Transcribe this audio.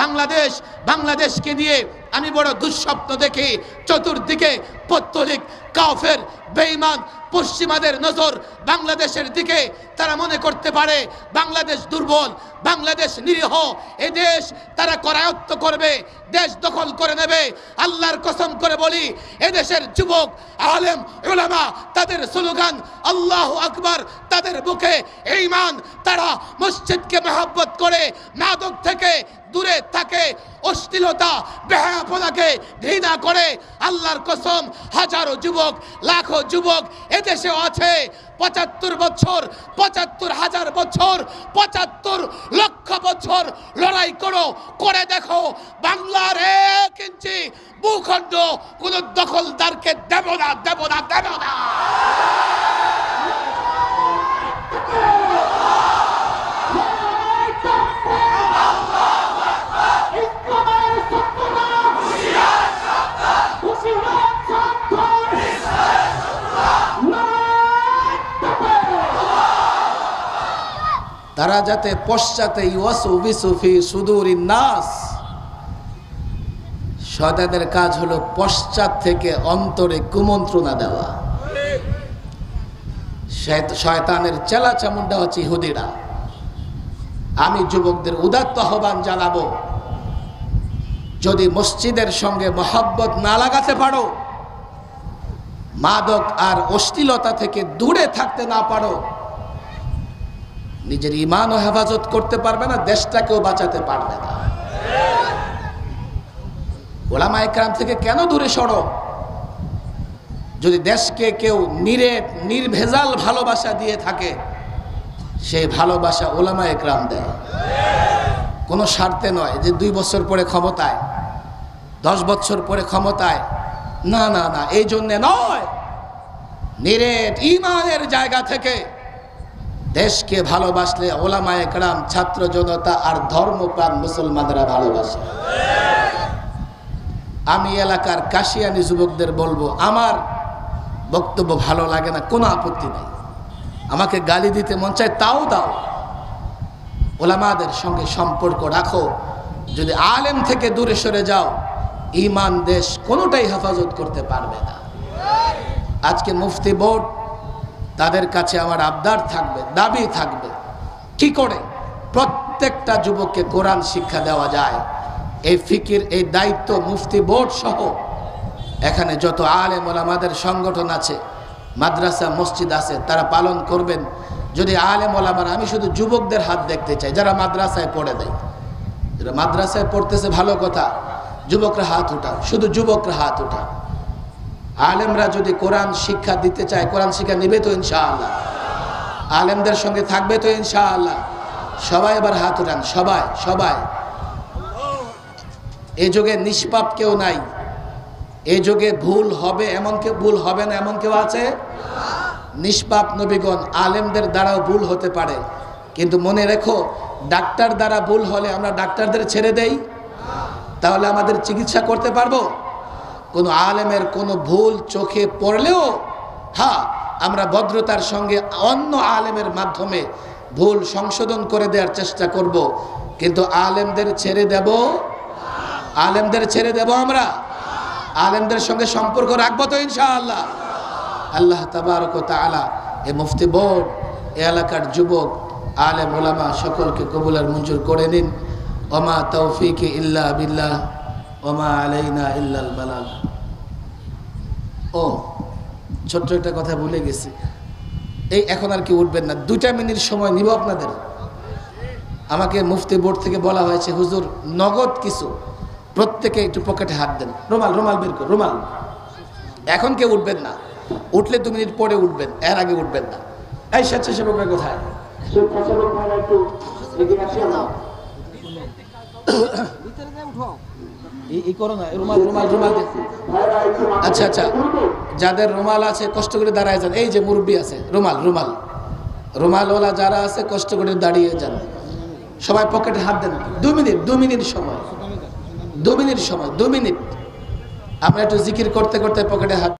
বাংলাদেশ, বাংলাদেশকে নিয়ে আমি বড় দুঃস্বপ্ন দেখি। চতুর্দিকে পত্তলিক কাফের, বেঈমান, পশ্চিমাদের নজর বাংলাদেশের দিকে তারা মনে করতে পারে, বাংলাদেশ দুর্বল, বাংলাদেশ নিরীহ। এ দেশ তারা করায়ত্ত করবে, দেশ দখল করে নেবে। আল্লাহর কসম করে বলি এদেশের যুবক, আলেম, উলামা, তাদের স্লোগান, আল্লাহ আকবার তাদের বুকে এইমান তারা মসজিদকে মহাব্বত করে, মাদক থেকে দূরে থাকে, অশ্লীলতা, বেহায়াপনাকে ঘৃণা করে। আল্লাহর কসম, হাজারো যুবক, লাখো যুবক এদেশে আছে। পঁচাত্তর বছর, পঁচাত্তর হাজার বছর, পঁচাত্তর লক্ষ বছর লড়াই করো, করে দেখো। বাংলার এক ইঞ্চি ভূখণ্ড কোন দখলদারকে দেব না দেব না দেব না। তারা যাতে পশ্চাতে সুদূর নাস। শয়তানের কাজ হলো পশ্চাৎ থেকে অন্তরে কুমন্ত্রণা দেওয়া। শয়ত- শয়তানের চেলা চামুন্ডা হচ্ছে ইহুদিরা। আমি যুবকদের উদাত্ত আহ্বান জানাব, যদি মসজিদের সঙ্গে মহব্বত না লাগাতে পারো, মাদক আর অশ্লীলতা থেকে দূরে থাকতে না পারো নিজের ইমানও হেফাজত করতে পারবে না, দেশটাকেও বাঁচাতে পারবে না। ওলামা একরাম থেকে কেন দূরে সরো? যদি দেশকে কেউ নিরেট নির্ভেজাল ভালোবাসা দিয়ে থাকে সেই ভালোবাসা ওলামা একরাম দেয়। কোনো স্বার্থে নয় যে দুই বছর পরে ক্ষমতায়, দশ বছর পরে ক্ষমতায়। না না না, এই জন্যে নয়। নিরেট ইমানের জায়গা থেকে দেশকে ভালোবাসলে ওলামা একরাম ছাত্র জনতা আর ধর্মপ্রাণ মুসলমানরা ভালোবাসে। আমি এলাকার কাশিয়ানি যুবকদের বলব, আমার বক্তব্য ভালো লাগে না, কোনো আপত্তি নেই। আমাকে গালি দিতে মন চায়, তাও দাও। ওলামাদের সঙ্গে সম্পর্ক রাখো। যদি আলেম থেকে দূরে সরে যাও, ইমান দেশ কোনোটাই হেফাজত করতে পারবে না। আজকে মুফতি বোর্ড তাদের কাছে আমার আবদার থাকবে, দাবি থাকবে। কি করে? প্রত্যেকটা যুবককে কোরআন শিক্ষা দেওয়া যায়। এই ফিকির, এই দায়িত্ব, মুফতি বোর্ড সহ। এখানে যত আলেম ওলামাদের সংগঠন আছে, মাদ্রাসা, মসজিদ আছে, তারা পালন করবেন। যদি আলেম ওলামার, আমি শুধু যুবকদের হাত দেখতে চাই, যারা মাদ্রাসায় পড়ে দেয় যারা মাদ্রাসায় পড়তেছে, ভালো কথা। যুবকরা হাত উঠা শুধু যুবকরা হাত উঠা আলেমরা যদি কোরআন শিক্ষা দিতে চায়, কোরআন শিক্ষা নেবে তো ইনশাআল্লাহ। আলেমদের সঙ্গে থাকবে তো ইনশাআল্লাহ। সবাই এবার হাত উঠান, সবাই সবাই। এ যুগে নিষ্পাপ কেউ নাই। এ যুগে ভুল হবে এমন কেউ, ভুল হবে না এমন কেউ আছে? নিষ্পাপ নবীগণ, আলেমদের দ্বারাও ভুল হতে পারে। কিন্তু মনে রেখো, ডাক্তার দ্বারা ভুল হলে আমরা ডাক্তারদের ছেড়ে দেই। তাহলে আমাদের চিকিৎসা করতে পারব? কোনো আলেমের কোনো ভুল চোখে পড়লেও হ্যাঁ আমরা ভদ্রতার সঙ্গে অন্য আলেমের মাধ্যমে ভুল সংশোধন করে দেওয়ার চেষ্টা করব। কিন্তু আলেমদের ছেড়ে দেব? আলেমদের ছেড়ে দেব আমরা? আলেমদের সঙ্গে সম্পর্ক রাখব তো ইনশাআল্লাহ। আল্লাহ তাবারক ও তাআলা এ মুফতি বোর্ড এ এলাকার যুবক, আলেম ওলামা সকলকে কবুলার মঞ্জুর করে নিন। ওমা তৌফিক ইল্লা বিল্লাহ। ওমা আলাইনা ইল্লাল বালাগ। ও ছোট্ট একটা কথা ভুলে গেছি। এই এখন আর কি উঠবেন না। দুইটা মিনিট সময় নিব আপনাদের। আমাকে মুফতি বোর্ড থেকে বলা হয়েছে হুজুর নগদ কিছু। প্রত্যেকে একটু পকেটে হাত দেন। রুমাল রুমাল বের কর রুমাল। এখন কেউ উঠবেন না। উঠলে দু মিনিট পরে উঠবেন এর আগে উঠবেন না। এই স্বেচ্ছাসেবকরা কোথায়? একটু আচ্ছা আচ্ছা। যাদের রুমাল আছে, কষ্ট করে দাঁড়ায় যান। এই যে মুরব্বী আছে, রুমাল রুমাল। রুমালওয়ালা যারা আছে, কষ্ট করে দাঁড়িয়ে যান। সবাই পকেটে হাত দেন। দু মিনিট দু মিনিট সময়। দু মিনিট সময়, দু মিনিট। আমরা একটু জিকির করতে করতে পকেটে হাত